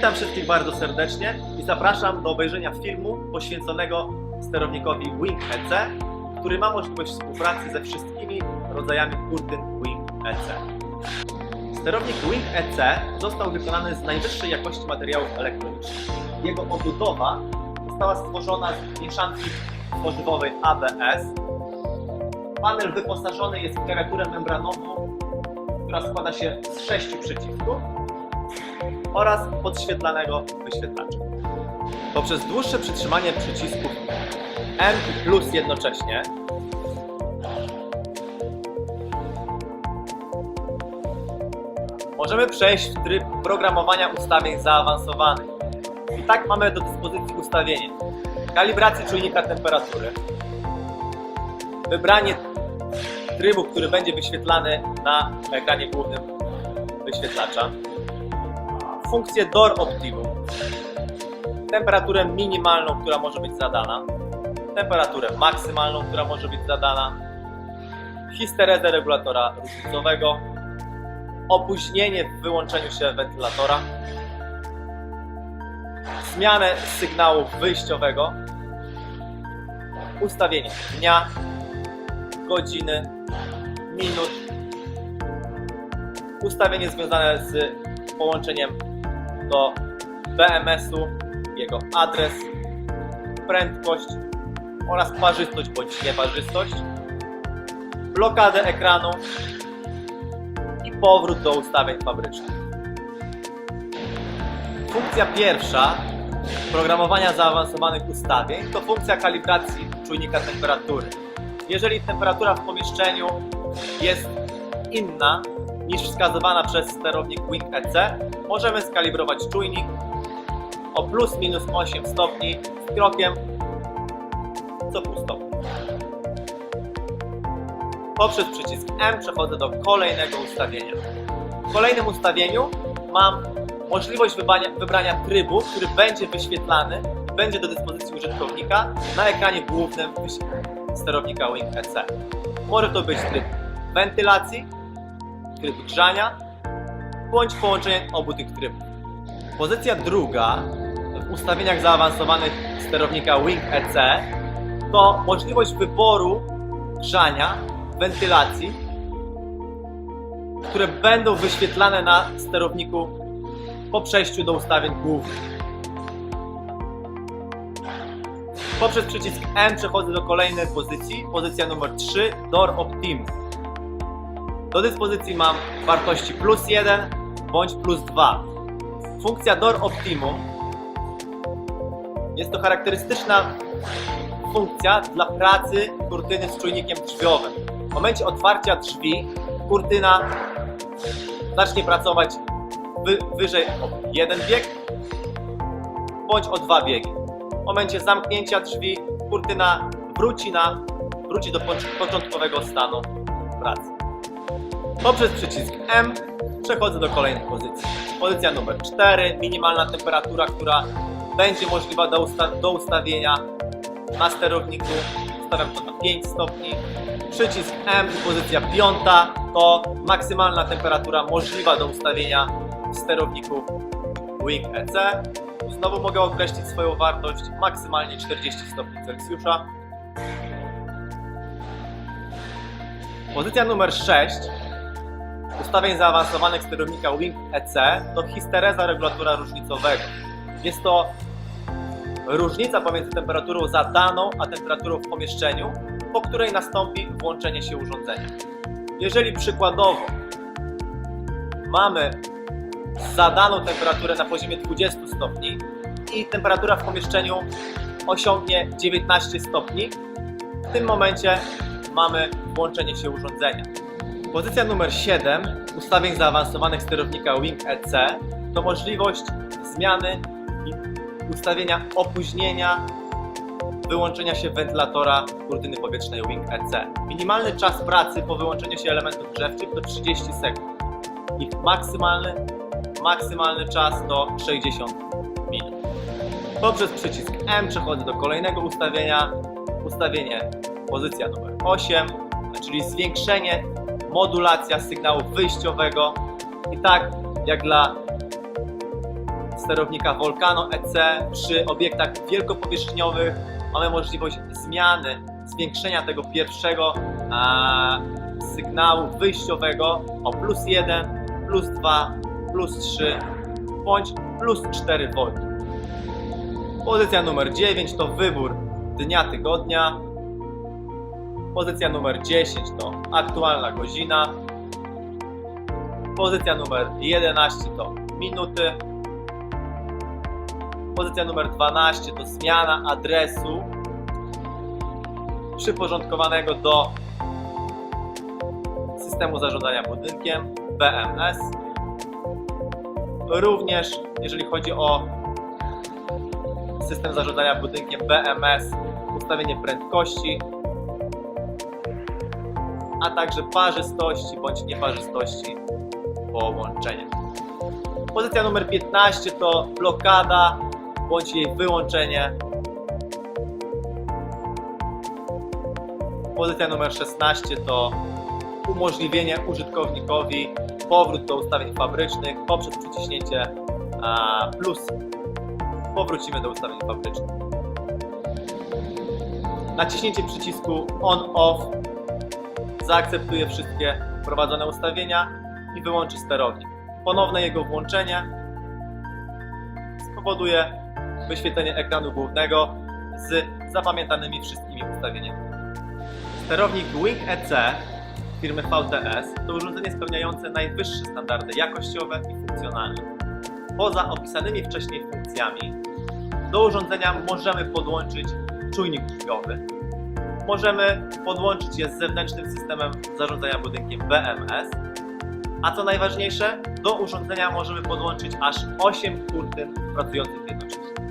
Witam wszystkich bardzo serdecznie i zapraszam do obejrzenia filmu poświęconego sterownikowi Wing EC, który ma możliwość współpracy ze wszystkimi rodzajami kurtyn Wing EC. Sterownik Wing EC został wykonany z najwyższej jakości materiałów elektronicznych. Jego obudowa została stworzona z mieszanki tworzywowej ABS. Panel wyposażony jest w klawiaturę membranową, która składa się z sześciu przycisków oraz podświetlanego wyświetlacza. Poprzez dłuższe przytrzymanie przycisków M i plus jednocześnie możemy przejść w tryb programowania ustawień zaawansowanych. I tak mamy do dyspozycji ustawienie kalibracji czujnika temperatury, wybranie trybu, który będzie wyświetlany na ekranie głównym wyświetlacza, funkcję DOR Optimum, temperaturę minimalną, która może być zadana, temperaturę maksymalną, która może być zadana, histerezę regulatora różnicowego, opóźnienie w wyłączeniu się wentylatora, zmianę sygnału wyjściowego, ustawienie dnia, godziny, minut, ustawienie związane z połączeniem do BMS-u, jego adres, prędkość oraz parzystość bądź nieparzystość, blokadę ekranu i powrót do ustawień fabrycznych. Funkcja pierwsza programowania zaawansowanych ustawień to funkcja kalibracji czujnika temperatury. Jeżeli temperatura w pomieszczeniu jest inna niż wskazywana przez sterownik Wing EC, możemy skalibrować czujnik o plus minus 8 stopni z krokiem co pół stopnia. Poprzez przycisk M przechodzę do kolejnego ustawienia. W kolejnym ustawieniu mam możliwość wybrania, wybrania trybu, który będzie wyświetlany będzie do dyspozycji użytkownika na ekranie głównym sterownika Wing EC. Może to być tryb wentylacji, tryb grzania bądź połączenie obu tych trybów. Pozycja druga w ustawieniach zaawansowanych sterownika Wing EC to możliwość wyboru grzania, wentylacji, które będą wyświetlane na sterowniku po przejściu do ustawień głównych. Poprzez przycisk M przechodzę do kolejnej pozycji, pozycja numer 3, Door Optimum. Do dyspozycji mam wartości plus 1 bądź plus 2. Funkcja Door Optimum jest to charakterystyczna funkcja dla pracy kurtyny z czujnikiem drzwiowym. W momencie otwarcia drzwi kurtyna zacznie pracować wy, wyżej o jeden bieg bądź o dwa biegi. W momencie zamknięcia drzwi kurtyna wróci, na, wróci do pocz- początkowego stanu pracy. Poprzez przycisk M przechodzę do kolejnej pozycji. Pozycja numer 4, minimalna temperatura, która będzie możliwa do, usta- do ustawienia na sterowniku. Ustawiam to na 5 stopni. Przycisk M pozycja 5 to maksymalna temperatura możliwa do ustawienia w sterowniku Wing EC. Znowu mogę określić swoją wartość maksymalnie 40 stopni Celsjusza. Pozycja numer 6 ustawień zaawansowanych sterownika Wing EC to histereza regulatora różnicowego. Jest to różnica pomiędzy temperaturą zadaną a temperaturą w pomieszczeniu, po której nastąpi włączenie się urządzenia. Jeżeli przykładowo mamy zadaną temperaturę na poziomie 20 stopni i temperatura w pomieszczeniu osiągnie 19 stopni, w tym momencie mamy włączenie się urządzenia. Pozycja numer 7 ustawień zaawansowanych sterownika Wing EC to możliwość zmiany i ustawienia opóźnienia wyłączenia się wentylatora kurtyny powietrznej Wing EC. Minimalny czas pracy po wyłączeniu się elementów grzewczych to 30 sekund. Ich maksymalny, maksymalny czas to 60 minut. Poprzez przycisk M przechodzę do kolejnego ustawienia. Ustawienie pozycja numer 8, czyli zwiększenie, modulacja sygnału wyjściowego. I tak jak dla sterownika Volcano EC przy obiektach wielkopowierzchniowych mamy możliwość zmiany, zwiększenia tego pierwszego a, sygnału wyjściowego o plus 1, plus 2, plus 3 bądź plus 4 V. Pozycja numer 9 to wybór dnia tygodnia. Pozycja numer 10 to aktualna godzina. Pozycja numer 11 to minuty. Pozycja numer 12 to zmiana adresu przyporządkowanego do systemu zarządzania budynkiem BMS. Również jeżeli chodzi o system zarządzania budynkiem BMS, ustawienie prędkości, a także parzystości bądź nieparzystości połączenia. Pozycja numer 15 to blokada bądź jej wyłączenie. Pozycja numer 16 to umożliwienie użytkownikowi powrót do ustawień fabrycznych poprzez przyciśnięcie plus. Powrócimy do ustawień fabrycznych. Naciśnięcie przycisku on-off zaakceptuje wszystkie wprowadzone ustawienia i wyłączy sterownik. Ponowne jego włączenie spowoduje wyświetlenie ekranu głównego z zapamiętanymi wszystkimi ustawieniami. Sterownik Wing EC firmy VTS to urządzenie spełniające najwyższe standardy jakościowe i funkcjonalne. Poza opisanymi wcześniej funkcjami, do urządzenia możemy podłączyć czujnik drzwiowy. Możemy podłączyć je z zewnętrznym systemem zarządzania budynkiem BMS, a co najważniejsze, do urządzenia możemy podłączyć aż 8 kurtyn pracujących jednocześnie.